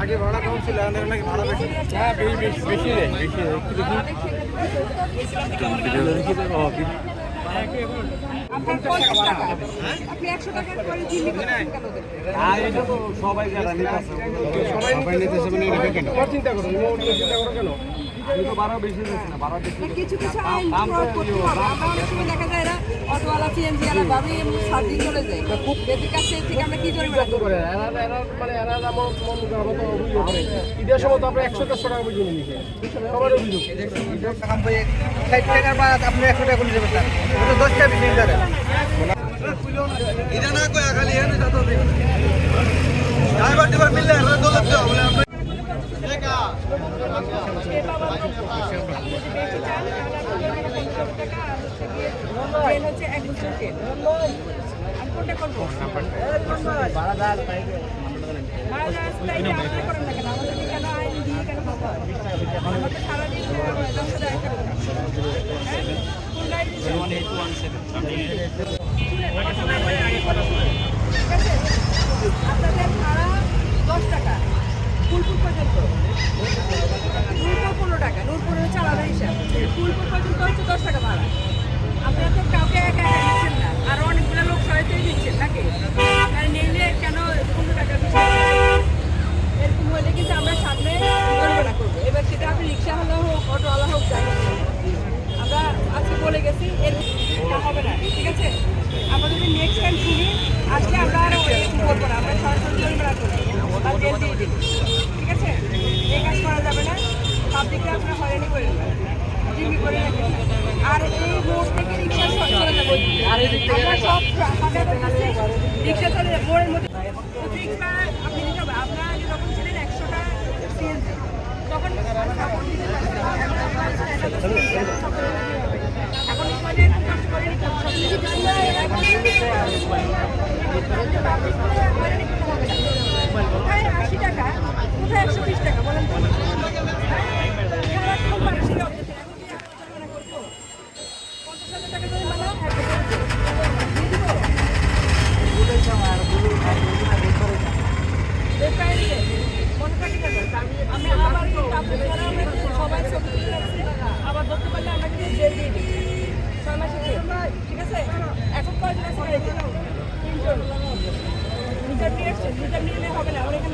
আগে ভাড়া কম ছিল এখন নাকি ভাড়া বেশি? হ্যাঁ বেশি বেশি বেশি বেশি একটু দেখি। সবাই নিতে চিন্তা করো চিন্তা করো কেন? তো বেশি বেশি কিছু কিছু আইন করতে হবে। আমরা অনেক সময় দেখা যায় এরা অটোওয়ালা সিএনজি এমনি সাত দিন চলে যায়। কাছে থেকে আমরা কি জরিমানা করব? করে এরা এরা মানে এরা যেমন মন করার মতো অভিযোগ করে। ঈদের সময় তো আমরা একশো দেড়শো টাকা অভিযোগ নিয়েছি। সবার অভিযোগ। ষাট টাকার বাদ আপনি একশো টাকা করে দেবেন স্যার ওটা দশটা বেশি এটা না কয় খালি এনে যত ড্রাইভার ড্রাইভার মিললে এরা দৌলত দেওয়া বলে আমরা ট্রেন হচ্ছে এক বছর ট্রেন আমি কোনটা করব ভাড়া দেওয়ার স্টাইলে আপনি করেন না কেন আমাদেরকে কেন আইন দিয়ে কেন করতে হয়? আমরা তো সারাদিন দশশো টাকা করে দিই। হ্যাঁ? কোন গাড়ি দিচ্ছেন? ঠিক আছে? আপনাদের ভাড়া দশ টাকা। ফুলপুর পর্যন্ত। টাকা, নূরপুর হচ্ছে আলাদা হিসাব। ফুলপুর পর্যন্ত হচ্ছে দশ টাকা ভাড়া। আপনারা তো কাউকে একা একা দিচ্ছেন না। আর অনেকগুলো লোক সহায়তাই দিচ্ছেন নাকি? আর নিলে কেন পনেরো টাকা এরকম হলে কিন্তু আমরা সামনে করব। এবার সেটা আপনি রিক্সাওয়ালা হোক, অটোওয়ালা হোক, যাই আমরা আজকে বলে গেছি, এর হবে না, ঠিক আছে? আমরা যদি নেক্সট টাইম শুনি আসলে আমরা এরকম করব না, আমরা সরাসরি করব বা জেল দিয়ে দিই ঠিক আছে এই কাজ করা যাবে না পাবলিককে আপনারা হয়রানি করে জিম্মি করে রাখবেন না। আর এই মোড় থেকে রিক্সা চলে যাব? আমরা সব ফাঁকা করতেছি রিক্সা চলে যাবে। মোড়ের মধ্যে আপনি দিতে হবে আপনারা যখন ছিলেন একশোটা সিএনজি তখন এখন মানে কষ্ট করে নিতে কোথায় আশি টাকা? কোথায় একশো বিশ টাকা? বলেন হবে না আমার এখানে